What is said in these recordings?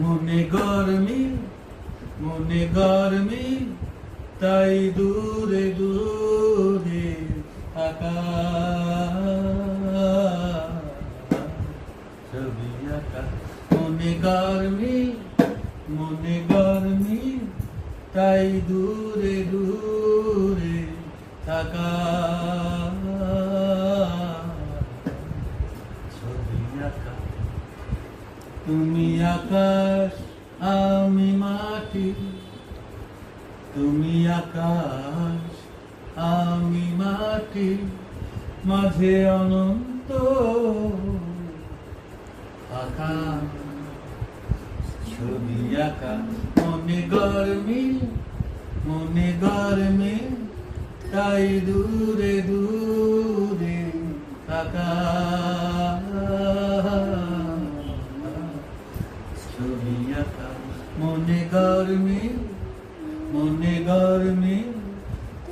মনে গরমি মনে গরমি, তাই দূরে দূরে ছবি মনে গরমি মনে গরমি, তাই দূরে দূরে থাকা। তুমি আকাশ, আমি মাটি। তুমি আকাশ, আমি মাটি। মাঝে অনন্ত আকা ছবি আঁকা, মনে গরমি, মনে গরমে, তাই দূরে দূরে থাকা মনে গরমে মনে গরমে,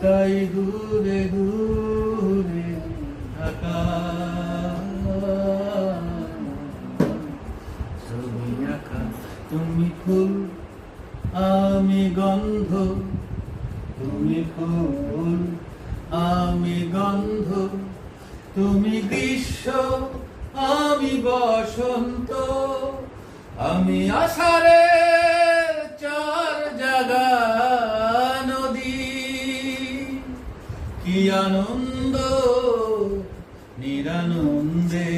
তাই দূরে দূরে থাকা। তুমি ফুল, আমি গন্ধ। তুমি ফুল, আমি গন্ধ। তুমি গ্রীষ্ম, আমি বসন্ত। আমি আষাঢ়ে চার জাগা নদী। কি আনন্দ, নিরানন্দে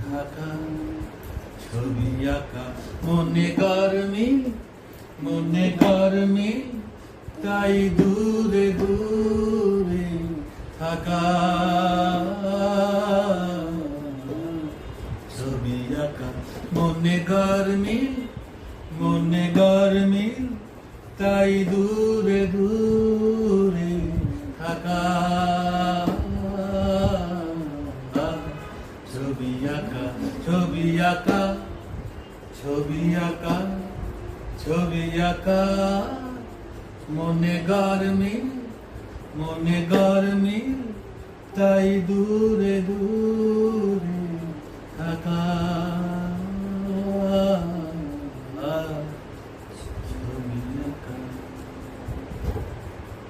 ঢাকা ছবি আঁকা। মনে গরমি মনে গরমি তাই দূরে দূরে থাকা। ছবি আঁকা মনে গরমি মনে গরমি, তাই দূরে দূরে থাকা। ছবি আঁকা ছবি আঁকা ছবি আঁকা ছবি আঁকা। মনে গরমি মনে গরমি, তাই দূরে দূরে